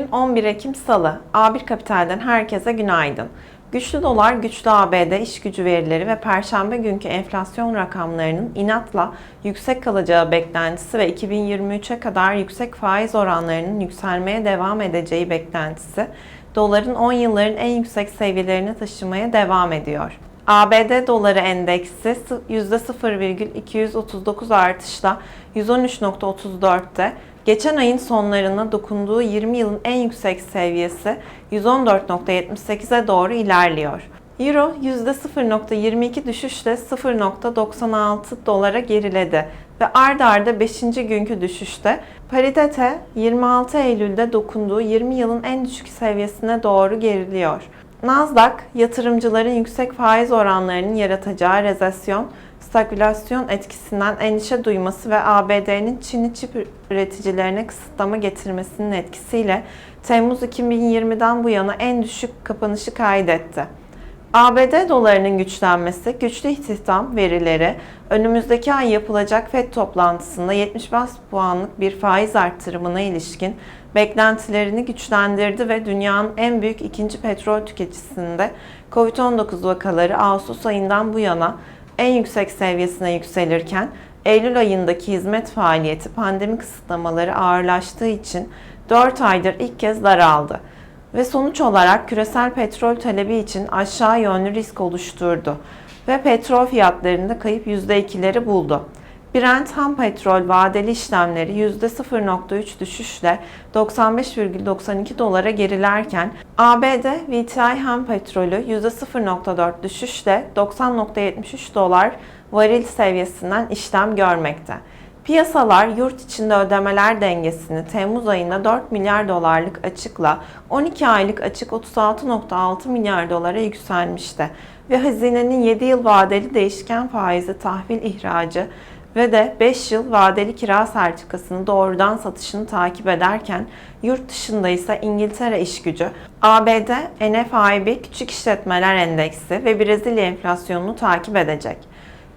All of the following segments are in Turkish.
11 Ekim Salı. A1 Kapital'den herkese günaydın. Güçlü dolar, güçlü ABD iş gücü verileri ve perşembe günkü enflasyon rakamlarının inatla yüksek kalacağı beklentisi ve 2023'e kadar yüksek faiz oranlarının yükselmeye devam edeceği beklentisi doların 10 yılların en yüksek seviyelerine taşımaya devam ediyor. ABD doları endeksi %0,239 artışla 113.34'te, geçen ayın sonlarına dokunduğu 20 yılın en yüksek seviyesi 114.78'e doğru ilerliyor. Euro %0.22 düşüşle 0.96 dolara geriledi ve ard arda 5. günkü düşüşte paritete 26 Eylül'de dokunduğu 20 yılın en düşük seviyesine doğru geriliyor. Nasdaq, yatırımcıların yüksek faiz oranlarının yaratacağı rezesyon, stagflasyon etkisinden endişe duyması ve ABD'nin Çin'i çip üreticilerine kısıtlama getirmesinin etkisiyle Temmuz 2020'den bu yana en düşük kapanışı kaydetti. ABD dolarının güçlenmesi, güçlü istihdam verileri, önümüzdeki ay yapılacak FED toplantısında 70 bas puanlık bir faiz arttırımına ilişkin beklentilerini güçlendirdi ve dünyanın en büyük ikinci petrol tüketicisinde COVID-19 vakaları Ağustos ayından bu yana en yüksek seviyesine yükselirken Eylül ayındaki hizmet faaliyeti pandemi kısıtlamaları ağırlaştığı için 4 aydır ilk kez daraldı ve sonuç olarak küresel petrol talebi için aşağı yönlü risk oluşturdu ve petrol fiyatlarında kayıp %2'leri buldu. Brent ham petrol vadeli işlemleri %0.3 düşüşle 95,92 dolara gerilerken ABD WTI ham petrolü %0.4 düşüşle 90.73 dolar varil seviyesinden işlem görmekte. Piyasalar yurt içinde ödemeler dengesini Temmuz ayında 4 milyar dolarlık açıkla 12 aylık açık 36.6 milyar dolara yükselmişti ve hazinenin 7 yıl vadeli değişken faizi tahvil ihracı ve de 5 yıl vadeli kira sertifikasını doğrudan satışını takip ederken yurt dışında ise İngiltere işgücü, ABD NFIB Küçük İşletmeler Endeksi ve Brezilya enflasyonunu takip edecek.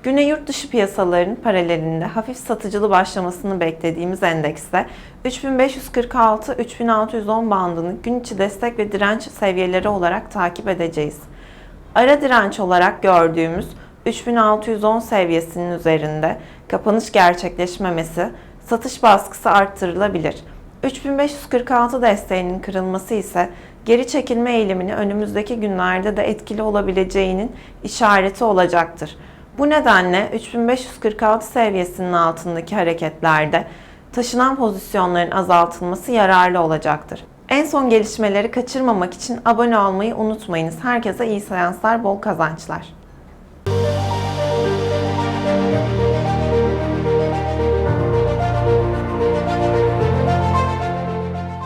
Güne yurt dışı piyasalarının paralelinde hafif satıcılı başlamasını beklediğimiz endekste 3546-3610 bandını gün içi destek ve direnç seviyeleri olarak takip edeceğiz. Ara direnç olarak gördüğümüz 3610 seviyesinin üzerinde kapanış gerçekleşmemesi satış baskısı arttırılabilir. 3546 desteğinin kırılması ise geri çekilme eğilimini önümüzdeki günlerde de etkili olabileceğinin işareti olacaktır. Bu nedenle 3546 seviyesinin altındaki hareketlerde taşınan pozisyonların azaltılması yararlı olacaktır. En son gelişmeleri kaçırmamak için abone olmayı unutmayınız. Herkese iyi seanslar, bol kazançlar.